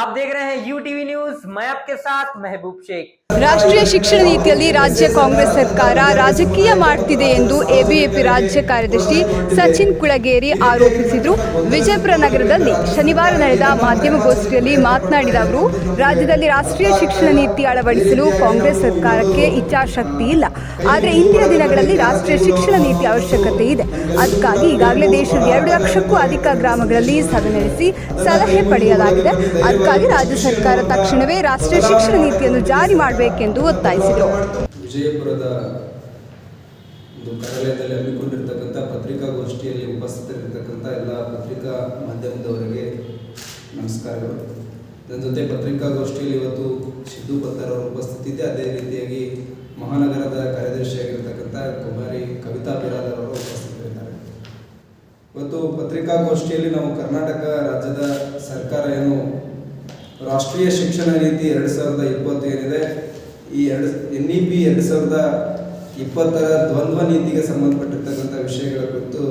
आप देख रहे हैं यू टीवी न्यूज मैं आपके साथ महबूब शेख ರಾಷ್ಟ್ರೀಯ ಶಿಕ್ಷಣ ನೀತಿಯಲ್ಲಿ ರಾಜ್ಯ ಕಾಂಗ್ರೆಸ್ ಸರ್ಕಾರ ರಾಜಕೀಯ ಮಾಡ್ತಿದೆ ಎಂದು ಎಬಿಎಪಿ ರಾಜ್ಯ ಕಾರ್ಯದರ್ಶಿ ಸಚಿನ್ ಕುಳಗೇರಿ ಆರೋಪಿಸಿದರು ವಿಜಯಪುರ ನಗರದಲ್ಲಿ ಶನಿವಾರ ನಡೆದ ಮಾಧ್ಯಮಗೋಷ್ಠಿಯಲ್ಲಿ ಮಾತನಾಡಿದ ಅವರು ರಾಜ್ಯದಲ್ಲಿ ರಾಷ್ಟ್ರೀಯ ಶಿಕ್ಷಣ ನೀತಿ ಅಳವಡಿಸಲು ಕಾಂಗ್ರೆಸ್ ಸರ್ಕಾರಕ್ಕೆ ಇಚ್ಛಾಶಕ್ತಿ ಇಲ್ಲ ಆದರೆ ಇಂದಿನ ದಿನಗಳಲ್ಲಿ ರಾಷ್ಟ್ರೀಯ ಶಿಕ್ಷಣ ನೀತಿ ಅವಶ್ಯಕತೆ ಇದೆ ಅದಕ್ಕಾಗಿ ಈಗಾಗಲೇ ದೇಶದ ಎರಡು ಲಕ್ಷಕ್ಕೂ ಅಧಿಕ ಗ್ರಾಮಗಳಲ್ಲಿ ಸಭೆ ನಡೆಸಿ ಸಲಹೆ ಪಡೆಯಲಾಗಿದೆ ಅದಕ್ಕಾಗಿ ರಾಜ್ಯ ಸರ್ಕಾರ ತಕ್ಷಣವೇ ರಾಷ್ಟ್ರೀಯ ಶಿಕ್ಷಣ ನೀತಿಯನ್ನು ಜಾರಿ ಮಾಡಬೇಕೆಂದು ಒತ್ತಾಯಿಸಿದರು ವಿಜಯಪುರದ ಕಾರ್ಯಾಲಯದಲ್ಲಿ ಹಮ್ಮಿಕೊಂಡಿರ್ತಕ್ಕಂಥ ಪತ್ರಿಕಾಗೋಷ್ಠಿಯಲ್ಲಿ ಉಪಸ್ಥಿತರಿರ್ತಕ್ಕಂಥ ಎಲ್ಲ ಪತ್ರಿಕಾ ಮಾಧ್ಯಮದವರಿಗೆ ನಮಸ್ಕಾರಗಳು. ನನ್ನ ಜೊತೆ ಪತ್ರಿಕಾಗೋಷ್ಠಿಯಲ್ಲಿ ಇವತ್ತು ಸಿದ್ದು ಪತ್ತರ್ ಅವರ ಉಪಸ್ಥಿತಿ ಇದೆ. ಅದೇ ರೀತಿಯಾಗಿ ಮಹಾನಗರದ ಕಾರ್ಯದರ್ಶಿಯಾಗಿರ್ತಕ್ಕಂಥ ಕುಮಾರಿ ಕವಿತಾ ಬಿರಾದರ್ ಅವರು ಉಪಸ್ಥಿತರಿದ್ದಾರೆ. ಇವತ್ತು ಪತ್ರಿಕಾಗೋಷ್ಠಿಯಲ್ಲಿ ನಾವು ಕರ್ನಾಟಕ ರಾಜ್ಯದ ಸರ್ಕಾರ ಏನು ರಾಷ್ಟ್ರೀಯ ಶಿಕ್ಷಣ ನೀತಿ ಎರಡು ಸಾವಿರದ ಇಪ್ಪತ್ತು ಏನಿದೆ ಈ ಎರಡು ಎನ್ ಇ ಪಿ ಎರಡು ಸಾವಿರದ ಇಪ್ಪತ್ತರ ದ್ವಂದ್ವ ನೀತಿಗೆ ಸಂಬಂಧಪಟ್ಟಿರ್ತಕ್ಕಂಥ ವಿಷಯಗಳ ಕುರಿತು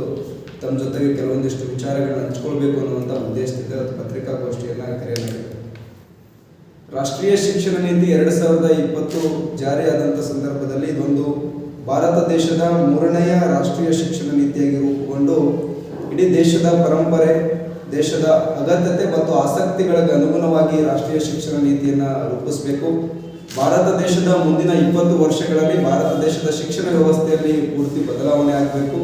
ತಮ್ಮ ಜೊತೆಗೆ ಕೆಲವೊಂದಿಷ್ಟು ವಿಚಾರಗಳನ್ನು ಹಂಚ್ಕೊಳ್ಬೇಕು ಅನ್ನುವಂಥ ಉದ್ದೇಶದಿಂದ ಪತ್ರಿಕಾಗೋಷ್ಠಿಯನ್ನು ಕರೆಯಲಾಗಿದೆ. ರಾಷ್ಟ್ರೀಯ ಶಿಕ್ಷಣ ನೀತಿ ಎರಡು ಸಾವಿರದ ಇಪ್ಪತ್ತು ಜಾರಿಯಾದಂಥ ಸಂದರ್ಭದಲ್ಲಿ ಇದೊಂದು ಭಾರತ ದೇಶದ ಮೂರನೆಯ ರಾಷ್ಟ್ರೀಯ ಶಿಕ್ಷಣ ನೀತಿಯಾಗಿ ರೂಪುಗೊಂಡು ಇಡೀ ದೇಶದ ಪರಂಪರೆ ದೇಶದ ಅಗತ್ಯತೆ ಮತ್ತು ಆಸಕ್ತಿಗಳಿಗೆ ಅನುಗುಣವಾಗಿ ರಾಷ್ಟ್ರೀಯ ಶಿಕ್ಷಣ ನೀತಿಯನ್ನು ರೂಪಿಸಬೇಕು. ಭಾರತ ದೇಶದ ಮುಂದಿನ ಇಪ್ಪತ್ತು ವರ್ಷಗಳಲ್ಲಿ ಭಾರತ ದೇಶದ ಶಿಕ್ಷಣ ವ್ಯವಸ್ಥೆಯಲ್ಲಿ ಪೂರ್ತಿ ಬದಲಾವಣೆ ಆಗಬೇಕು.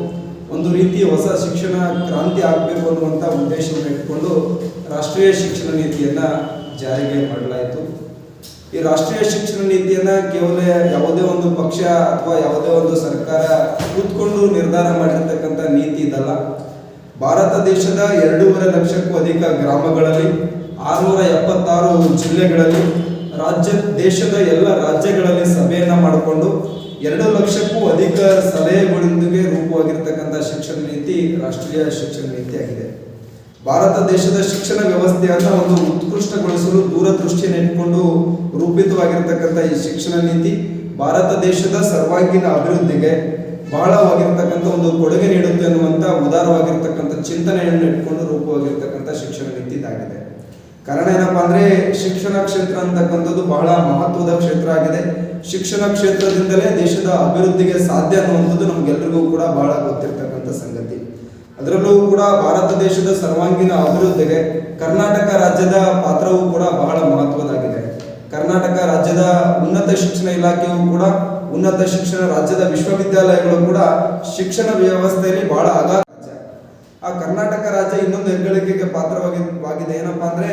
ಒಂದು ರೀತಿಯ ಹೊಸ ಶಿಕ್ಷಣ ಕ್ರಾಂತಿ ಆಗಬೇಕು ಅನ್ನುವಂಥ ಉದ್ದೇಶವನ್ನು ಇಟ್ಕೊಂಡು ರಾಷ್ಟ್ರೀಯ ಶಿಕ್ಷಣ ನೀತಿಯನ್ನು ಜಾರಿಗೆ ಮಾಡಲಾಯಿತು. ಈ ರಾಷ್ಟ್ರೀಯ ಶಿಕ್ಷಣ ನೀತಿಯನ್ನು ಕೇವಲ ಯಾವುದೇ ಒಂದು ಪಕ್ಷ ಅಥವಾ ಯಾವುದೇ ಒಂದು ಸರ್ಕಾರ ಕೂತ್ಕೊಂಡು ನಿರ್ಧಾರ ಮಾಡಿರ್ತಕ್ಕಂಥ ನೀತಿ ಇದಲ್ಲ. ಭಾರತ ದೇಶದ ಎರಡೂವರೆ ಲಕ್ಷಕ್ಕೂ ಅಧಿಕ ಗ್ರಾಮಗಳಲ್ಲಿ ಆರುನೂರ ಎಪ್ಪತ್ತಾರು ಜಿಲ್ಲೆಗಳಲ್ಲಿ, ರಾಜ್ಯ, ದೇಶದ ಎಲ್ಲ ರಾಜ್ಯಗಳಲ್ಲಿ ಸಭೆಯನ್ನ ಮಾಡಿಕೊಂಡು ಎರಡು ಲಕ್ಷಕ್ಕೂ ಅಧಿಕ ಸಲಹೆಗಳೊಂದಿಗೆ ರೂಪವಾಗಿರ್ತಕ್ಕಂಥ ಶಿಕ್ಷಣ ನೀತಿ ರಾಷ್ಟ್ರೀಯ ಶಿಕ್ಷಣ ನೀತಿ ಆಗಿದೆ ಭಾರತ ದೇಶದ ಶಿಕ್ಷಣ ವ್ಯವಸ್ಥೆಯನ್ನು ಒಂದು ಉತ್ಕೃಷ್ಟಗೊಳಿಸಲು ದೂರದೃಷ್ಟಿಯನ್ನು ಇಟ್ಕೊಂಡು ರೂಪಿತವಾಗಿರ್ತಕ್ಕಂಥ ಈ ಶಿಕ್ಷಣ ನೀತಿ ಭಾರತ ದೇಶದ ಸರ್ವಾಂಗೀಣ ಅಭಿವೃದ್ಧಿಗೆ ಬಹಳವಾಗಿರ್ತಕ್ಕಂಥ ಒಂದು ಕೊಡುಗೆ ನೀಡುತ್ತೆ ಅನ್ನುವಂಥ ಉದಾರವಾಗಿರ್ತಕ್ಕಂಥ ಚಿಂತನೆಯನ್ನು ಇಟ್ಕೊಂಡು ರೂಪವಾಗಿರ್ತಕ್ಕಂಥ ಶಿಕ್ಷಣ ನೀತಿ ಇದಾಗಿದೆ. ಕಾರಣ ಏನಪ್ಪಾ ಅಂದ್ರೆ ಶಿಕ್ಷಣ ಕ್ಷೇತ್ರ ಅಂತಕ್ಕಂಥದ್ದು ಬಹಳ ಮಹತ್ವದ ಕ್ಷೇತ್ರ ಆಗಿದೆ. ಶಿಕ್ಷಣ ಕ್ಷೇತ್ರದಿಂದಲೇ ದೇಶದ ಅಭಿವೃದ್ಧಿಗೆ ಸಾಧ್ಯ ಅನ್ನುವಂಥದ್ದು ನಮ್ಗೆಲ್ರಿಗೂ ಕೂಡ ಬಹಳ ಗೊತ್ತಿರ್ತಕ್ಕಂಥ ಸಂಗತಿ. ಅದರಲ್ಲೂ ಕೂಡ ಭಾರತ ದೇಶದ ಸರ್ವಾಂಗೀಣ ಅಭಿವೃದ್ಧಿಗೆ ಕರ್ನಾಟಕ ರಾಜ್ಯದ ಪಾತ್ರವೂ ಕೂಡ ಬಹಳ ಮಹತ್ವದಾಗಿದೆ. ಕರ್ನಾಟಕ ರಾಜ್ಯದ ಉನ್ನತ ಶಿಕ್ಷಣ ಇಲಾಖೆಯು ಕೂಡ ಉನ್ನತ ಶಿಕ್ಷಣ ರಾಜ್ಯದ ವಿಶ್ವವಿದ್ಯಾಲಯಗಳು ಕೂಡ ಶಿಕ್ಷಣ ವ್ಯವಸ್ಥೆಯಲ್ಲಿ ಬಹಳ ಅಗಾಧ ಆ ಕರ್ನಾಟಕ ರಾಜ್ಯ ಇನ್ನೊಂದು ಹೆಗ್ಗಳಿಕೆಗೆ ಪಾತ್ರವಾಗಿದೆ ವಾಗಿದೆ. ಏನಪ್ಪಾ ಅಂದ್ರೆ,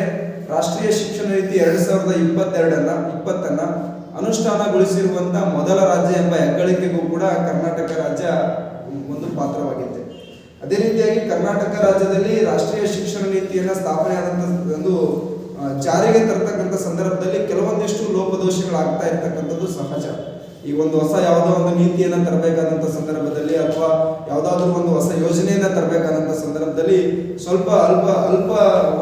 ರಾಷ್ಟ್ರೀಯ ಶಿಕ್ಷಣ ನೀತಿ ಎರಡ್ ಸಾವಿರದ ಇಪ್ಪತ್ತೆರಡನ್ನ, ಇಪ್ಪತ್ತನ್ನ ಅನುಷ್ಠಾನಗೊಳಿಸಿರುವಂತ ಮೊದಲ ರಾಜ್ಯ ಎಂಬ ಹೆಗ್ಗಳಿಕೆಗೂ ಕೂಡ ಕರ್ನಾಟಕ ರಾಜ್ಯ ಒಂದು ಪಾತ್ರವಾಗಿದೆ. ಅದೇ ರೀತಿಯಾಗಿ ಕರ್ನಾಟಕ ರಾಜ್ಯದಲ್ಲಿ ರಾಷ್ಟ್ರೀಯ ಶಿಕ್ಷಣ ನೀತಿಯನ್ನ ಸ್ಥಾಪನೆ ಆದಂತ ಒಂದು ಜಾರಿಗೆ ತರತಕ್ಕಂಥ ಸಂದರ್ಭದಲ್ಲಿ ಕೆಲವೊಂದಿಷ್ಟು ಲೋಪದೋಷಗಳಾಗ್ತಾ ಇರ್ತಕ್ಕಂಥದ್ದು ಸಹಜ. ಈಗ ಒಂದು ಹೊಸ ಯಾವುದೋ ಒಂದು ನೀತಿಯನ್ನ ತರಬೇಕಾದಂತ ಸಂದರ್ಭದಲ್ಲಿ ಅಥವಾ ಯಾವುದಾದ್ರೂ ಒಂದು ಹೊಸ ಯೋಜನೆಯನ್ನ ತರಬೇಕಾದಂತ ಸಂದರ್ಭದಲ್ಲಿ ಸ್ವಲ್ಪ ಅಲ್ಪ ಅಲ್ಪ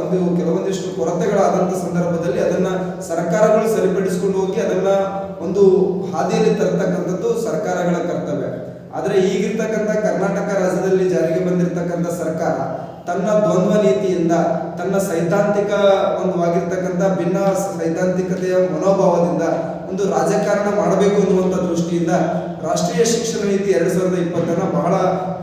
ಒಂದು ಕೆಲವೊಂದಿಷ್ಟು ಕೊರತೆಗಳಾದಂತ ಸಂದರ್ಭದಲ್ಲಿ ಅದನ್ನ ಸರ್ಕಾರಗಳು ಸರಿಪಡಿಸಿಕೊಂಡು ಹೋಗಿ ಅದನ್ನ ಒಂದು ಹಾದಿಯಲ್ಲಿ ತರತಕ್ಕಂಥದ್ದು ಸರ್ಕಾರಗಳ ಕರ್ತವ್ಯ. ಆದ್ರೆ ಈಗಿರ್ತಕ್ಕಂಥ ಕರ್ನಾಟಕ ರಾಜ್ಯದಲ್ಲಿ ಜಾರಿಗೆ ಬಂದಿರತಕ್ಕಂಥ ಸರ್ಕಾರ ತನ್ನ ದ್ವಂದ್ವ ನೀತಿಯಿಂದ ತನ್ನ ಸೈದ್ಧಾಂತಿಕ ಒಂದು ಆಗಿರ್ತಕ್ಕಂಥ ಭಿನ್ನ ಸೈದ್ಧಾಂತಿಕತೆಯ ಮನೋಭಾವದಿಂದ ಒಂದು ರಾಜಕಾರಣ ಮಾಡಬೇಕು ಅನ್ನುವಂಥ ದೃಷ್ಟಿಯಿಂದ ರಾಷ್ಟ್ರೀಯ ಶಿಕ್ಷಣ ನೀತಿ ಎರಡು ಸಾವಿರದ ಇಪ್ಪತ್ತನ್ನು ಬಹಳ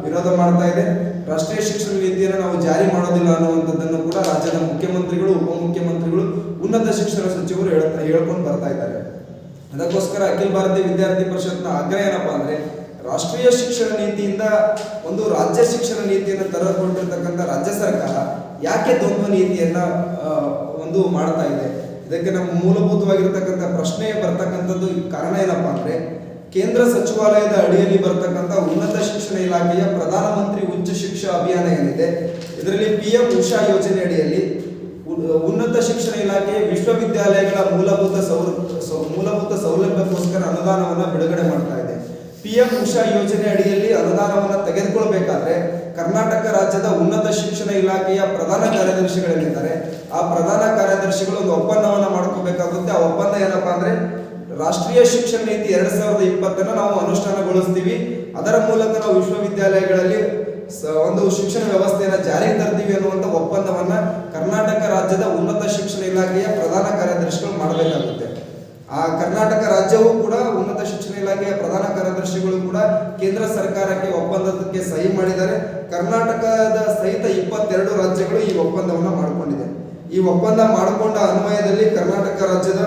ವಿರೋಧ ಮಾಡ್ತಾ ಇದೆ. ರಾಷ್ಟ್ರೀಯ ಶಿಕ್ಷಣ ನೀತಿಯನ್ನು ನಾವು ಜಾರಿ ಮಾಡೋದಿಲ್ಲ ಅನ್ನುವಂಥದ್ದನ್ನು ಕೂಡ ರಾಜ್ಯದ ಮುಖ್ಯಮಂತ್ರಿಗಳು, ಉಪಮುಖ್ಯಮಂತ್ರಿಗಳು, ಉನ್ನತ ಶಿಕ್ಷಣ ಸಚಿವರು ಹೇಳ್ತಾ ಹೇಳ್ಕೊಂಡು ಬರ್ತಾ ಇದ್ದಾರೆ. ಅದಕ್ಕೋಸ್ಕರ ಅಖಿಲ ಭಾರತೀಯ ವಿದ್ಯಾರ್ಥಿ ಪರಿಷತ್ನ ಆಗ್ರಹ ಏನಪ್ಪಾ ಅಂದ್ರೆ ರಾಷ್ಟ್ರೀಯ ಶಿಕ್ಷಣ ನೀತಿಯಿಂದ ಒಂದು ರಾಜ್ಯ ಶಿಕ್ಷಣ ನೀತಿಯನ್ನು ತರಕೊಂಡಿರ್ತಕ್ಕಂಥ ರಾಜ್ಯ ಸರ್ಕಾರ ಯಾಕೆ ದ್ವಂದ್ವ ನೀತಿಯನ್ನ ಒಂದು ಮಾಡ್ತಾ ಇದೆ? ಇದಕ್ಕೆ ನಮ್ಮ ಮೂಲಭೂತವಾಗಿರ್ತಕ್ಕಂಥ ಪ್ರಶ್ನೆ ಬರ್ತಕ್ಕಂಥದ್ದು ಕಾರಣ ಏನಪ್ಪಾ ಅಂದ್ರೆ, ಕೇಂದ್ರ ಸಚಿವಾಲಯದ ಅಡಿಯಲ್ಲಿ ಬರ್ತಕ್ಕಂಥ ಉನ್ನತ ಶಿಕ್ಷಣ ಇಲಾಖೆಯ ಪ್ರಧಾನಮಂತ್ರಿ ಉಚ್ಚ ಶಿಕ್ಷಾ ಅಭಿಯಾನ ಏನಿದೆ, ಇದರಲ್ಲಿ ಪಿ ಎಂ ಉಷಾ ಯೋಜನೆ ಅಡಿಯಲ್ಲಿ ಉನ್ನತ ಶಿಕ್ಷಣ ಇಲಾಖೆ ವಿಶ್ವವಿದ್ಯಾಲಯಗಳ ಮೂಲಭೂತ ಸೌ- ಮೂಲಭೂತ ಸೌಲಭ್ಯಕ್ಕೋಸ್ಕರ ಅನುದಾನವನ್ನು ಬಿಡುಗಡೆ ಮಾಡ್ತಾ ಇದೆ ಪಿ ಎಂ ಉಷಾ ಯೋಜನೆ ಅಡಿಯಲ್ಲಿ ಅನುದಾನವನ್ನು ತೆಗೆದುಕೊಳ್ಬೇಕಾದ್ರೆ ಕರ್ನಾಟಕ ರಾಜ್ಯದ ಉನ್ನತ ಶಿಕ್ಷಣ ಇಲಾಖೆಯ ಪ್ರಧಾನ ಕಾರ್ಯದರ್ಶಿಗಳೇನಿದ್ದಾರೆ ಆ ಪ್ರಧಾನ ಕಾರ್ಯದರ್ಶಿಗಳು ಒಂದು ಒಪ್ಪಂದವನ್ನು ಮಾಡ್ಕೋಬೇಕಾಗುತ್ತೆ. ಆ ಒಪ್ಪಂದ ಏನಪ್ಪಾ ಅಂದ್ರೆ ರಾಷ್ಟ್ರೀಯ ಶಿಕ್ಷಣ ನೀತಿ ಎರಡ್ ಸಾವಿರದ ಇಪ್ಪತ್ತನ್ನು ನಾವು ಅನುಷ್ಠಾನಗೊಳಿಸ್ತೀವಿ. ಅದರ ಮೂಲಕ ನಾವು ವಿಶ್ವವಿದ್ಯಾಲಯಗಳಲ್ಲಿ ಒಂದು ಶಿಕ್ಷಣ ವ್ಯವಸ್ಥೆಯನ್ನು ಜಾರಿಗೆ ತರ್ತೀವಿ ಅನ್ನುವಂಥ ಒಪ್ಪಂದವನ್ನ ಕರ್ನಾಟಕ ರಾಜ್ಯದ ಉನ್ನತ ಶಿಕ್ಷಣ ಇಲಾಖೆಯ ಪ್ರಧಾನ ಕಾರ್ಯದರ್ಶಿಗಳು ಮಾಡಬೇಕಾಗುತ್ತೆ. ಆ ಕರ್ನಾಟಕ ರಾಜ್ಯವೂ ಕೂಡ ಉನ್ನತ ಶಿಕ್ಷಣ ಇಲಾಖೆಯ ಪ್ರಧಾನ ಕಾರ್ಯದರ್ಶಿಗಳು ಕೂಡ ಕೇಂದ್ರ ಸರ್ಕಾರಕ್ಕೆ ಒಪ್ಪಂದಕ್ಕೆ ಸಹಿ ಮಾಡಿದ್ದಾರೆ. ಕರ್ನಾಟಕದ ಸಹಿತ ಇಪ್ಪತ್ತೆರಡು ರಾಜ್ಯಗಳು ಈ ಒಪ್ಪಂದವನ್ನು ಮಾಡಿಕೊಂಡಿದೆ. ಈ ಒಪ್ಪಂದ ಮಾಡಿಕೊಂಡ ಅನ್ವಯದಲ್ಲಿ ಕರ್ನಾಟಕ ರಾಜ್ಯದ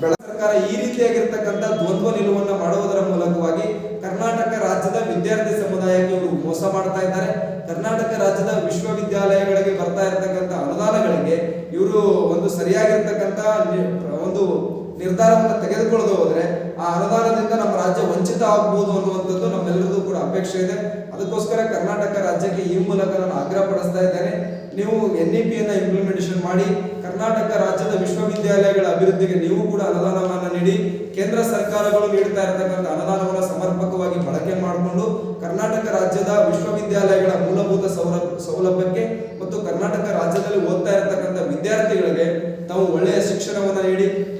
ಬೆಳೆ ಸರ್ಕಾರ ಈ ರೀತಿಯಾಗಿರ್ತಕ್ಕಂಥ ದ್ವಂದ್ವ ನಿಲುವನ್ನು ಮಾಡುವುದರ ಮೂಲಕವಾಗಿ ಕರ್ನಾಟಕ ರಾಜ್ಯದ ವಿದ್ಯಾರ್ಥಿ ಸಮುದಾಯಕ್ಕೆ ಇವರು ಮೋಸ ಮಾಡ್ತಾ ಇದ್ದಾರೆ ಕರ್ನಾಟಕ ರಾಜ್ಯದ ವಿಶ್ವವಿದ್ಯಾಲಯಗಳಿಗೆ ಬರ್ತಾ ಇರತಕ್ಕಂಥ ಅನುದಾನಗಳಿಗೆ ಇವರು ಒಂದು ಸರಿಯಾಗಿರ್ತಕ್ಕಂಥ ನಿ- ಒಂದು ನಿರ್ಧಾರವನ್ನು ತೆಗೆದುಕೊಳ್ಳದೆ ಹೋದ್ರೆ ಆ ಅನುದಾನದಿಂದ ನಮ್ಮ ರಾಜ್ಯ ವಂಚಿತ ಆಗ್ಬೋದು ಅನ್ನುವಂಥದ್ದು ನಮ್ಮೆಲ್ಲರದು ಕೂಡ ಅಪೇಕ್ಷೆ ಇದೆ. ಅದಕ್ಕೋಸ್ಕರ ಕರ್ನಾಟಕ ರಾಜ್ಯಕ್ಕೆ ಈ ಮೂಲಕ ನಾನು ಆಗ್ರಹ ಪಡಿಸ್ತಾ ಇದ್ದೇನೆ. ನೀವು ಎನ್ ಇ ಪಿಯನ್ನು ಇಂಪ್ಲಿಮೆಂಟೇಷನ್ ಮಾಡಿ, ಕರ್ನಾಟಕ ರಾಜ್ಯದ ವಿಶ್ವವಿದ್ಯಾಲಯಗಳ ಅಭಿವೃದ್ಧಿಗೆ ನೀವು ಕೂಡ ಅನುದಾನವನ್ನು ನೀಡಿ, ಕೇಂದ್ರ ಸರ್ಕಾರಗಳು ನೀಡ್ತಾ ಇರತಕ್ಕಂಥ ಅನುದಾನವನ್ನು ಸಮರ್ಪಕವಾಗಿ ಬಳಕೆ ಮಾಡಿಕೊಂಡು, ಕರ್ನಾಟಕ ರಾಜ್ಯದ ವಿಶ್ವವಿದ್ಯಾಲಯಗಳ ಮೂಲಭೂತ ಸೌಲಭ್ಯ ಸೌಲಭ್ಯಕ್ಕೆ ಮತ್ತು ಕರ್ನಾಟಕ ರಾಜ್ಯದಲ್ಲಿ ಓದ್ತಾ ಇರತಕ್ಕಂಥ ವಿದ್ಯಾರ್ಥಿಗಳಿಗೆ ತಾವು ಒಳ್ಳೆಯ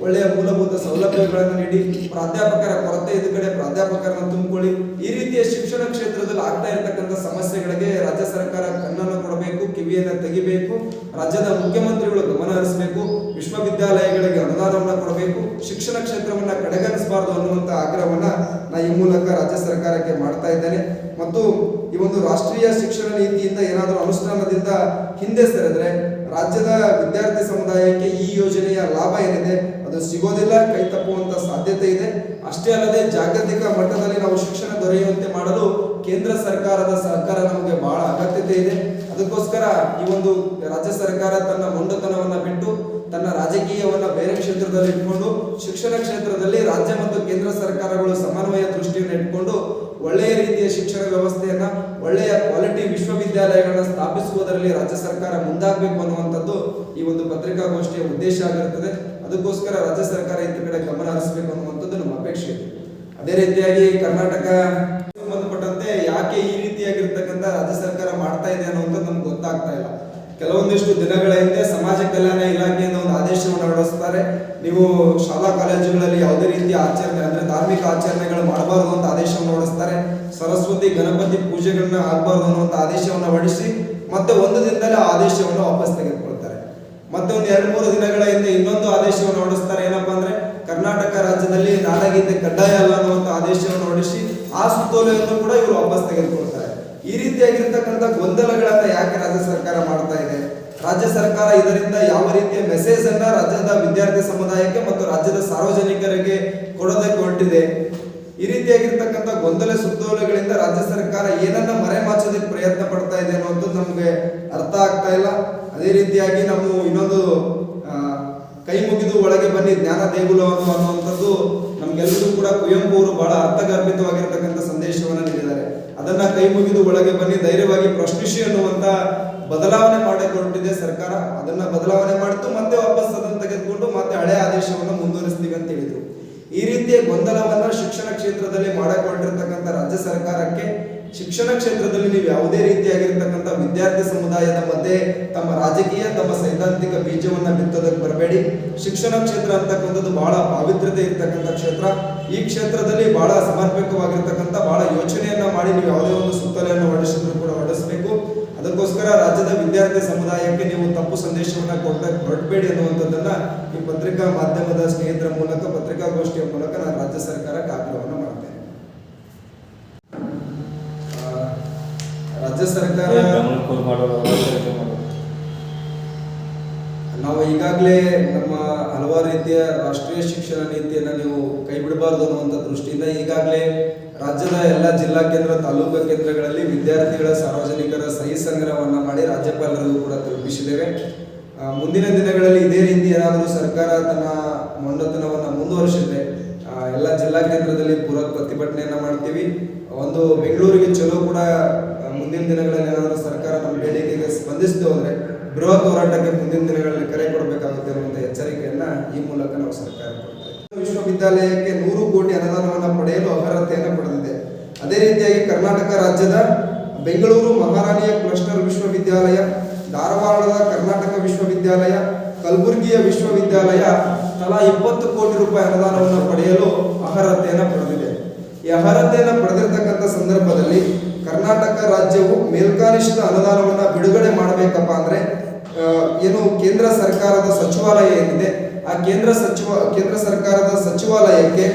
ಒಳ್ಳೆಯ ಮೂಲಭೂತ ಸೌಲಭ್ಯಗಳನ್ನು ನೀಡಿ ಪ್ರಾಧ್ಯಾಪಕರ ಕೊರತೆ ಇದ್ದ ಕಡೆ ಪ್ರಾಧ್ಯಾಪಕರನ್ನು ತುಂಬಿಕೊಳ್ಳಿ. ಈ ರೀತಿಯ ಶಿಕ್ಷಣ ಕ್ಷೇತ್ರದಲ್ಲಿ ಆಗ್ತಾ ಇರತಕ್ಕಂಥ ಸಮಸ್ಯೆಗಳಿಗೆ ರಾಜ್ಯ ಸರ್ಕಾರ ಕಣ್ಣನ್ನು ಕೊಡಬೇಕು, ಕಿವಿಯನ್ನು ತೆಗಿಬೇಕು, ರಾಜ್ಯದ ಮುಖ್ಯಮಂತ್ರಿಗಳು ಗಮನ ಹರಿಸಬೇಕು, ವಿಶ್ವವಿದ್ಯಾಲಯಗಳಿಗೆ ಅನುದಾನವನ್ನು ಕೊಡಬೇಕು, ಶಿಕ್ಷಣ ಕ್ಷೇತ್ರವನ್ನ ಕಡೆಗಣಿಸಬಾರದು ಅನ್ನುವಂಥ ಆಗ್ರಹವನ್ನ ನಾ ಈ ಮೂಲಕ ರಾಜ್ಯ ಸರ್ಕಾರಕ್ಕೆ ಮಾಡ್ತಾ ಇದ್ದೇನೆ. ಮತ್ತು ಈ ಒಂದು ರಾಷ್ಟ್ರೀಯ ಶಿಕ್ಷಣ ನೀತಿಯಿಂದ ಏನಾದರೂ ಅನುಷ್ಠಾನದಿಂದ ಹಿಂದೆ ಸರಿದ್ರೆ ರಾಜ್ಯದ ವಿದ್ಯಾರ್ಥಿ ಸಮುದಾಯಕ್ಕೆ ಈ ಯೋಜನೆಯ ಲಾಭ ಏನಿದೆ? ಅದು ಸಿಗೋದಿಲ್ಲ, ಕೈ ತಪ್ಪುವಂತ ಸಾಧ್ಯತೆ ಇದೆ. ಅಷ್ಟೇ ಅಲ್ಲದೆ ಜಾಗತಿಕ ಮಟ್ಟದಲ್ಲಿ ನಾವು ಶಿಕ್ಷಣ ದೊರೆಯುವಂತೆ ಮಾಡಲು ಕೇಂದ್ರ ಸರ್ಕಾರದ ಸಹಕಾರ ನಮಗೆ ಬಹಳ ಅಗತ್ಯತೆ ಇದೆ. ಅದಕ್ಕೋಸ್ಕರ ಈ ಒಂದು ರಾಜ್ಯ ಸರ್ಕಾರ ತನ್ನ ಮೊಂಡತನವನ್ನ ಬಿಟ್ಟು, ತನ್ನ ರಾಜಕೀಯವನ್ನ ಬೇರೆ ಕ್ಷೇತ್ರದಲ್ಲಿ ಇಟ್ಕೊಂಡು, ಶಿಕ್ಷಣ ಕ್ಷೇತ್ರದಲ್ಲಿ ರಾಜ್ಯ ಮತ್ತು ಕೇಂದ್ರ ಸರ್ಕಾರಗಳು ಸಮನ್ವಯ ದೃಷ್ಟಿಯನ್ನು ಇಟ್ಕೊಂಡು, ಒಳ್ಳೆಯ ರೀತಿಯ ಶಿಕ್ಷಣ ವ್ಯವಸ್ಥೆಯನ್ನ, ಒಳ್ಳೆಯ ಕ್ವಾಲಿಟಿ ವಿಶ್ವವಿದ್ಯಾಲಯಗಳನ್ನ ಸ್ಥಾಪಿಸುವುದರಲ್ಲಿ ರಾಜ್ಯ ಸರ್ಕಾರ ಮುಂದಾಗಬೇಕು ಅನ್ನುವಂಥದ್ದು ಈ ಒಂದು ಪತ್ರಿಕಾಗೋಷ್ಠಿಯ ಉದ್ದೇಶ ಆಗಿರುತ್ತದೆ. ಅದಕ್ಕೋಸ್ಕರ ರಾಜ್ಯ ಸರ್ಕಾರ ಇದ್ರ ಕಡೆ ಗಮನ ಹರಿಸಬೇಕು ಅನ್ನುವಂಥದ್ದು ನಮ್ಮ ಅಪೇಕ್ಷೆ. ಇದೆ ಅದೇ ರೀತಿಯಾಗಿ ಕರ್ನಾಟಕ ಸಂಬಂಧಪಟ್ಟಂತೆ ಯಾಕೆ ಈ ರೀತಿಯಾಗಿರ್ತಕ್ಕಂಥ ರಾಜ್ಯ ಸರ್ಕಾರ ಮಾಡ್ತಾ ಇದೆ ಅನ್ನುವಂಥದ್ದು ನಮ್ಗೆ ಗೊತ್ತಾಗ್ತಾ ಇಲ್ಲ. ಕೆಲವೊಂದಿಷ್ಟು ದಿನಗಳ ಹಿಂದೆ ಸಮಾಜ ಕಲ್ಯಾಣ ಇಲಾಖೆಯಿಂದ ಒಂದು ಆದೇಶವನ್ನು ಹೊರಡಿಸ್ತಾರೆ. ನೀವು ಶಾಲಾ ಕಾಲೇಜುಗಳಲ್ಲಿ ಯಾವುದೇ ರೀತಿಯ ಆಚರಣೆ ಅಂದ್ರೆ ಧಾರ್ಮಿಕ ಆಚರಣೆಗಳು ಮಾಡಬಾರದು ಅಂತ ಆದೇಶವನ್ನು ಹೊರಡಿಸ್ತಾರೆ. ಸರಸ್ವತಿ, ಗಣಪತಿ ಪೂಜೆಗಳನ್ನ ಆಗಬಾರದು ಅನ್ನುವಂಥ ಆದೇಶವನ್ನು ಹೊರಡಿಸಿ ಮತ್ತೆ ಒಂದು ದಿನದಲ್ಲಿ ಆ ಆದೇಶವನ್ನು ವಾಪಸ್ ತೆಗೆದುಕೊಳ್ತಾರೆ ಮತ್ತೆ ಒಂದು ಎರಡು ಮೂರು ದಿನಗಳ ಹಿಂದೆ ಇನ್ನೊಂದು ಆದೇಶವನ್ನು ಹೊರಡಿಸ್ತಾರೆ. ಏನಪ್ಪಾ ಅಂದ್ರೆ ಕರ್ನಾಟಕ ರಾಜ್ಯದಲ್ಲಿ ನಾಡಗೀತೆ ಕಡ್ಡಾಯ ಅಲ್ಲ ಅನ್ನುವಂಥ ಆದೇಶವನ್ನು ಹೊರಡಿಸಿ ಆ ಸುತ್ತೋಲೆಯನ್ನು ಕೂಡ ಇವರು ವಾಪಸ್ ತೆಗೆದುಕೊಳ್ತಾರೆ. ಈ ರೀತಿಯಾಗಿರ್ತಕ್ಕಂಥ ಗೊಂದಲಗಳನ್ನ ಯಾಕೆ ರಾಜ್ಯ ಸರ್ಕಾರ ಮಾಡ್ತಾ ಇದೆ? ರಾಜ್ಯ ಸರ್ಕಾರ ಇದರಿಂದ ಯಾವ ರೀತಿಯ ಮೆಸೇಜ್ ಅನ್ನ ರಾಜ್ಯದ ವಿದ್ಯಾರ್ಥಿ ಸಮುದಾಯಕ್ಕೆ ಮತ್ತು ರಾಜ್ಯದ ಸಾರ್ವಜನಿಕರಿಗೆ ಕೊಡೋದಕ್ಕೆ ಹೊರಟಿದೆ? ಈ ರೀತಿಯಾಗಿರ್ತಕ್ಕಂಥ ಗೊಂದಲ ಸುತ್ತೋಲೆಗಳಿಂದ ರಾಜ್ಯ ಸರ್ಕಾರ ಏನನ್ನ ಮರೆಮಾಚೋದಕ್ಕೆ ಪ್ರಯತ್ನ ಪಡ್ತಾ ಇದೆ ಅನ್ನೋದು ನಮ್ಗೆ ಅರ್ಥ ಆಗ್ತಾ ಇಲ್ಲ. ಅದೇ ರೀತಿಯಾಗಿ ನಾವು ಇನ್ನೊಂದು ಕೈ ಮುಗಿದು ಒಳಗೆ ಬನ್ನಿ ಜ್ಞಾನ ದೇಗುಲವನ್ನು ಅನ್ನುವಂಥದ್ದು ನಮ್ಗೆಲ್ಲರೂ ಕೂಡ ಕುವೆಂಪು ಅವರು ಬಹಳ ಅರ್ಥಗರ್ಭಿತವಾಗಿರ್ತಕ್ಕಂಥ ಸಂದೇಶವನ್ನು ನೀಡಿದ್ದಾರೆ. ಅದನ್ನ ಕೈ ಮುಗಿದು ಒಳಗೆ ಬನ್ನಿ, ಧೈರ್ಯವಾಗಿ ಪ್ರಶ್ನಿಸಿ ಅನ್ನುವಂತ ಬದಲಾವಣೆ ಮಾಡಿಕೊಂಡಿದೆ ಸರ್ಕಾರ. ಅದನ್ನ ಬದಲಾವಣೆ ಮಾಡಿತು, ಮತ್ತೆ ವಾಪಸ್ ಅದನ್ನು ತೆಗೆದುಕೊಂಡು ಮತ್ತೆ ಹಳೆ ಆದೇಶವನ್ನು ಮುಂದುವರಿಸ್ತೀವಿ ಅಂತ ಹೇಳಿದ್ರು. ಈ ರೀತಿಯ ಗೊಂದಲವನ್ನ ಶಿಕ್ಷಣ ಕ್ಷೇತ್ರದಲ್ಲಿ ಮಾಡಿಕೊಂಡಿರ್ತಕ್ಕಂಥ ರಾಜ್ಯ ಸರ್ಕಾರಕ್ಕೆ ಶಿಕ್ಷಣ ಕ್ಷೇತ್ರದಲ್ಲಿ ನೀವು ಯಾವುದೇ ರೀತಿಯಾಗಿರ್ತಕ್ಕಂಥ ವಿದ್ಯಾರ್ಥಿ ಸಮುದಾಯದ ಮಧ್ಯೆ ತಮ್ಮ ರಾಜಕೀಯ, ತಮ್ಮ ಸೈದ್ಧಾಂತಿಕ ಬೀಜವನ್ನ ಬಿತ್ತೋದಕ್ಕೆ ಬರಬೇಡಿ. ಶಿಕ್ಷಣ ಕ್ಷೇತ್ರ ಅಂತಕ್ಕಂಥದ್ದು ಬಹಳ ಪಾವಿತ್ರ್ಯತೆ ಇರ್ತಕ್ಕಂಥ ಕ್ಷೇತ್ರ. ಈ ಕ್ಷೇತ್ರದಲ್ಲಿ ಬಹಳ ಸಮರ್ಪಕವಾಗಿರ್ತಕ್ಕಂಥ ಬಹಳ ಯೋಚನೆಯನ್ನ ಮಾಡಿ ನೀವು ಯಾವುದೇ ಒಂದು ಸುತ್ತಲೆಯನ್ನು ಹೊರಡಿಸಿದ್ರು ಕೂಡ ಹೊರಡಿಸಬೇಕು. ಅದಕ್ಕೋಸ್ಕರ ರಾಜ್ಯದ ವಿದ್ಯಾರ್ಥಿ ಸಮುದಾಯಕ್ಕೆ ನೀವು ತಪ್ಪು ಸಂದೇಶವನ್ನ ಕೊಟ್ಟಾಗ ಹೊರಡಬೇಡಿ ಅನ್ನುವಂಥದ್ದನ್ನ ಈ ಪತ್ರಿಕಾ ಮಾಧ್ಯಮದ ಸ್ನೇಹಿತರ ಮೂಲಕ, ಪತ್ರಿಕಾಗೋಷ್ಠಿಯ ಮೂಲಕ ನಾನು ರಾಜ್ಯ ಸರ್ಕಾರಕ್ಕೆ ಆಗ್ರಹವನ್ನು ಮಾಡ್ತೇನೆ. ರಾಜ್ಯ ಸರ್ಕಾರ ಬೆಂಗಳೂರು ಮಾಡೋದು ನಾವು ಈಗಾಗಲೇ ನಮ್ಮ ಹಲವಾರು ರೀತಿಯ ರಾಷ್ಟ್ರೀಯ ಶಿಕ್ಷಣ ನೀತಿಯನ್ನು ನೀವು ಕೈ ಬಿಡಬಾರ್ದು ಅನ್ನುವಂಥ ದೃಷ್ಟಿಯಿಂದ ಈಗಾಗಲೇ ರಾಜ್ಯದ ಎಲ್ಲ ಜಿಲ್ಲಾ ಕೇಂದ್ರ ತಾಲೂಕು ಕೇಂದ್ರಗಳಲ್ಲಿ ವಿದ್ಯಾರ್ಥಿಗಳ ಸಾರ್ವಜನಿಕರ ಸಹಿ ಸಂಗ್ರಹವನ್ನು ಮಾಡಿ ರಾಜ್ಯಪಾಲರಿಗೂ ಕೂಡ ತಲುಪಿಸಿದ್ದೇವೆ. ಮುಂದಿನ ದಿನಗಳಲ್ಲಿ ಇದೇ ರೀತಿ ಏನಾದರೂ ಸರ್ಕಾರ ತನ್ನ ಮೊಂಡತನವನ್ನು ಮುಂದುವರಿಸಿದ್ರೆ ಆ, ಎಲ್ಲ ಜಿಲ್ಲಾ ಕೇಂದ್ರದಲ್ಲಿ ಪೂರಕ ಪ್ರತಿಭಟನೆಯನ್ನ ಮಾಡ್ತೀವಿ. ಒಂದು ಬೆಂಗಳೂರಿಗೆ ಚಲೋ ಕೂಡ ಮುಂದಿನ ದಿನಗಳಲ್ಲಿ ಏನಾದರೂ ಸರ್ಕಾರ ನಮ್ಮ ಬೇಡಿಕೆಗೆ ಸ್ಪಂದಿಸದೆ ಹೋದರೆ ಬೃಹತ್ ಹೋರಾಟಕ್ಕೆ ಮುಂದಿನ ದಿನಗಳಲ್ಲಿ ಕರೆ ಕೊಡಬೇಕಾಗುತ್ತೆ ಅನ್ನುವಂಥ ಎಚ್ಚರಿಕೆಯನ್ನು ಈ ಮೂಲಕ ನಾವು ಸರ್ಕಾರ ಕೊಡ್ತೇವೆ ವಿಶ್ವವಿದ್ಯಾಲಯಕ್ಕೆ ನೂರು ಕೋಟಿ ಅನುದಾನವನ್ನು ಪಡೆಯಲು ಅರ್ಹತೆಯನ್ನು ಪಡೆದಿದೆ. ಅದೇ ರೀತಿಯಾಗಿ ಕರ್ನಾಟಕ ರಾಜ್ಯದ ಬೆಂಗಳೂರು ಮಹಾರಾಣಿಯ ಕ್ಲಸ್ಟರ್ ವಿಶ್ವವಿದ್ಯಾಲಯ, ಧಾರವಾಡದ ಕರ್ನಾಟಕ ವಿಶ್ವವಿದ್ಯಾಲಯ, ಕಲಬುರಗಿಯ ವಿಶ್ವವಿದ್ಯಾಲಯ ತಲಾ ಇಪ್ಪತ್ತು ಕೋಟಿ ರೂಪಾಯಿ ಅನುದಾನವನ್ನು ಪಡೆಯಲು ಅರ್ಹತೆಯನ್ನು ಪಡೆದಿದೆ. ಈ ಅರ್ಹತೆಯನ್ನು ಪಡೆದಿರತಕ್ಕಂಥ ಸಂದರ್ಭದಲ್ಲಿ ಕರ್ನಾಟಕ ರಾಜ್ಯವು ಮೇಲ್ಕಾನಿಷ್ಠ ಅನುದಾನವನ್ನು ಬಿಡುಗಡೆ ಮಾಡಬೇಕಪ್ಪ ಅಂದ್ರೆ ಏನು ಕೇಂದ್ರ ಸರ್ಕಾರದ ಸಚಿವಾಲಯ ಏನಿದೆ, ಆ ಕೇಂದ್ರ ಸಚಿವ, ಕೇಂದ್ರ ಸರ್ಕಾರದ ಸಚಿವಾಲಯಕ್ಕೆ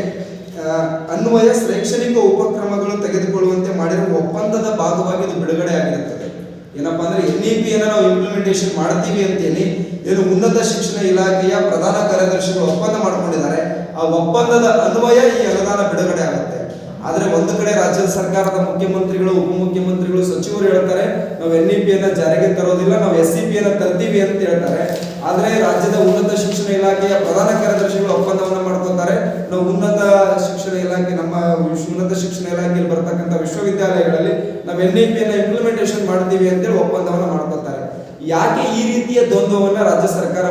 ಅನ್ವಯ ಶೈಕ್ಷಣಿಕ ಉಪಕ್ರಮಗಳು ತೆಗೆದುಕೊಳ್ಳುವಂತೆ ಮಾಡಿರುವ ಒಪ್ಪಂದದ ಭಾಗವಾಗಿ ಇದು ಬಿಡುಗಡೆ ಆಗಿರುತ್ತದೆ. ಏನಪ್ಪಾ ಅಂದ್ರೆ ಎನ್ ಇ ಪಿಯನ್ನು ನಾವು ಇಂಪ್ಲಿಮೆಂಟೇಷನ್ ಮಾಡ್ತೀವಿ ಅಂತೇಳಿ ಏನು ಉನ್ನತ ಶಿಕ್ಷಣ ಇಲಾಖೆಯ ಪ್ರಧಾನ ಕಾರ್ಯದರ್ಶಿಗಳು ಒಪ್ಪಂದ ಮಾಡಿಕೊಂಡಿದ್ದಾರೆ. ಆ ಒಪ್ಪಂದದ ಅನ್ವಯ ಈ ಅನುದಾನ ಬಿಡುಗಡೆ ಆಗುತ್ತೆ. ಆದ್ರೆ ಒಂದು ಕಡೆ ರಾಜ್ಯ ಸರ್ಕಾರದ ಮುಖ್ಯಮಂತ್ರಿಗಳು, ಉಪಮುಖ್ಯಮಂತ್ರಿಗಳು, ಸಚಿವರು ಹೇಳ್ತಾರೆ, ನಾವು ಎನ್ ಇ ಪಿಯನ್ನ ಜಾರಿಗೆ ತರೋದಿಲ್ಲ, ನಾವು ಎಸ್ ಸಿ ಪಿಯನ್ನ ತರ್ತೀವಿ ಅಂತ ಹೇಳ್ತಾರೆ. ಆದ್ರೆ ರಾಜ್ಯದ ಉನ್ನತ ಶಿಕ್ಷಣ ಇಲಾಖೆಯ ಪ್ರಧಾನ ಕಾರ್ಯದರ್ಶಿಗಳು ಒಪ್ಪಂದವನ್ನ ಮಾಡ್ಕೊತಾರೆ ನಾವು ಉನ್ನತ ಶಿಕ್ಷಣ ಇಲಾಖೆ, ನಮ್ಮ ಉನ್ನತ ಶಿಕ್ಷಣ ಇಲಾಖೆಯಲ್ಲಿ ಬರ್ತಕ್ಕಂಥ ವಿಶ್ವವಿದ್ಯಾಲಯಗಳಲ್ಲಿ ನಾವು ಎನ್ ಇ ಪಿಯನ್ನ ಇಂಪ್ಲಿಮೆಂಟೇಷನ್ ಮಾಡ್ತೀವಿ ಅಂತೇಳಿ ಒಪ್ಪಂದವನ್ನ ಮಾಡ್ಕೊತಾರೆ ಯಾಕೆ ಈ ರೀತಿಯ ದ್ವಂದ್ವವನ್ನ ರಾಜ್ಯ ಸರ್ಕಾರ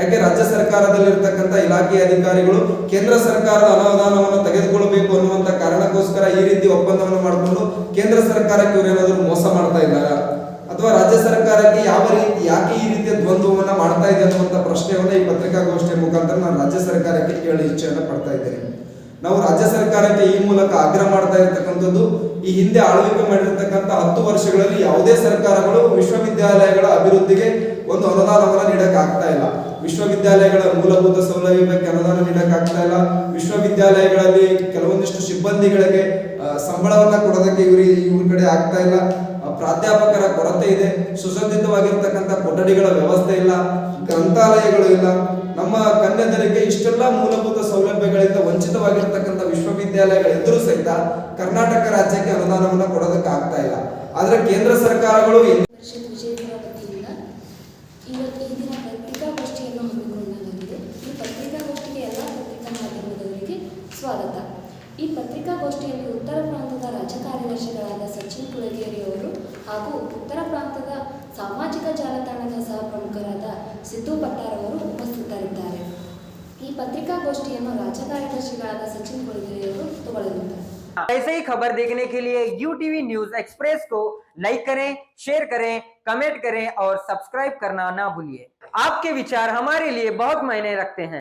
ಯಾಕೆ ರಾಜ್ಯ ಸರ್ಕಾರದಲ್ಲಿರ್ತಕ್ಕಂಥ ಇಲಾಖೆಯ ಅಧಿಕಾರಿಗಳು ಕೇಂದ್ರ ಸರ್ಕಾರದ ಅನುದಾನವನ್ನು ತೆಗೆದುಕೊಳ್ಳಬೇಕು ಅನ್ನುವಂತ ಕಾರಣಕ್ಕೋಸ್ಕರ ಈ ರೀತಿ ಒಪ್ಪಂದವನ್ನು ಮಾಡಿಕೊಂಡು ಕೇಂದ್ರ ಸರ್ಕಾರಕ್ಕೆ ಇವರೇನಾದರೂ ಮೋಸ ಮಾಡ್ತಾ ಇದ್ದಾರಾ? ಅಥವಾ ರಾಜ್ಯ ಸರ್ಕಾರಕ್ಕೆ ಯಾವ ರೀತಿ, ಯಾಕೆ ಈ ರೀತಿಯ ದ್ವಂದ್ವವನ್ನು ಮಾಡ್ತಾ ಇದೆ ಅನ್ನುವಂಥ ಪ್ರಶ್ನೆಯನ್ನ ಈ ಪತ್ರಿಕಾಗೋಷ್ಠಿಯ ಮುಖಾಂತರ ನಾನು ರಾಜ್ಯ ಸರ್ಕಾರಕ್ಕೆ ಕೇಳಿ ಇಚ್ಛೆಯನ್ನು ಪಡ್ತಾ ಇದ್ದೇನೆ. ನಾವು ರಾಜ್ಯ ಸರ್ಕಾರಕ್ಕೆ ಈ ಮೂಲಕ ಆಗ್ರಹ ಮಾಡ್ತಾ ಇರತಕ್ಕಂಥದ್ದು, ಈ ಹಿಂದೆ ಆಳ್ವಿಕೆ ಮಾಡಿರ್ತಕ್ಕಂಥ ಹತ್ತು ವರ್ಷಗಳಲ್ಲಿ ಯಾವುದೇ ಸರ್ಕಾರಗಳು ವಿಶ್ವವಿದ್ಯಾಲಯಗಳ ಅಭಿವೃದ್ಧಿಗೆ ಒಂದು ಅನುದಾನವನ್ನು ನೀಡಕ್ ಆಗ್ತಾ ಇಲ್ಲ. ವಿಶ್ವವಿದ್ಯಾಲಯಗಳ ಮೂಲಭೂತ ಸೌಲಭ್ಯಕ್ಕೆ ಅನುದಾನ ನೀಡಕ್ ಆಗ್ತಾ ಇಲ್ಲ. ವಿಶ್ವವಿದ್ಯಾಲಯಗಳಲ್ಲಿ ಕೆಲವೊಂದಿಷ್ಟು ಸಿಬ್ಬಂದಿಗಳಿಗೆ ಸಂಬಳವನ್ನ ಕೊಡೋದಕ್ಕೆ ಇವ್ರಿ ಇವ್ರ ಕಡೆ ಆಗ್ತಾ ಇಲ್ಲ. ಪ್ರಾಧ್ಯಾಪಕರ ಕೊರತೆ ಇದೆ. ಸುಸಜ್ಜಿತವಾಗಿರ್ತಕ್ಕಂಥ ಕೊಠಡಿಗಳ ವ್ಯವಸ್ಥೆ ಇಲ್ಲ. ಗ್ರಂಥಾಲಯಗಳು ಇಲ್ಲ. ನಮ್ಮ ಕನ್ಯದರಿಗೆ ಇಷ್ಟೆಲ್ಲ ಮೂಲಭೂತ ಸೌಲಭ್ಯಗಳಿಂದ ವಂಚಿತವಾಗಿರ್ತಕ್ಕಂಥ ವಿಶ್ವವಿದ್ಯಾಲಯಗಳಿದ್ರೂ ಸಹಿತ ಕರ್ನಾಟಕ ರಾಜ್ಯಕ್ಕೆ ಅನುದಾನವನ್ನು ಕೊಡೋದಕ್ಕೆ ಆಗ್ತಾ ಇಲ್ಲ. ಆದ್ರೆ ಕೇಂದ್ರ ಸರ್ಕಾರಗಳು ಪತ್ರಿಕಾಗೋಷ್ಠಿಯಲ್ಲಿ ಉತ್ತರ ಪ್ರಾಂತದ ರಾಜ್ಯ ಕಾರ್ಯದರ್ಶಿಗಳಾದ ಸಚಿನ್ ಕುಳಗೇರಿ ಅವರು ಹಾಗೂ ಉತ್ತರ ಪ್ರಾಂತದ ಸಾಮಾಜಿಕ ಜಾಲತಾಣದ ಸಹ ಪ್ರಮುಖರಾದ ಸಿದ್ದು ಭಟ್ಟಾರ್ ಅವರು ಉಪಸ್ಥಿತರಿದ್ದಾರೆ ಈ ಪತ್ರಿಕಾಗೋಷ್ಠಿಯನ್ನು ರಾಜ್ಯ ಕಾರ್ಯದರ್ಶಿಗಳಾದ ಸಚಿನ್ ಕುಳಗೇರಿ ಅವರು ತಗೊಳ್ಳಲಿದ್ದಾರೆ ऐसे ही खबर देखने के लिए यू टीवी न्यूज एक्सप्रेस को लाइक करें शेयर करें कमेंट करें और सब्सक्राइब करना ना भूलिए आपके विचार हमारे लिए बहुत मायने रखते हैं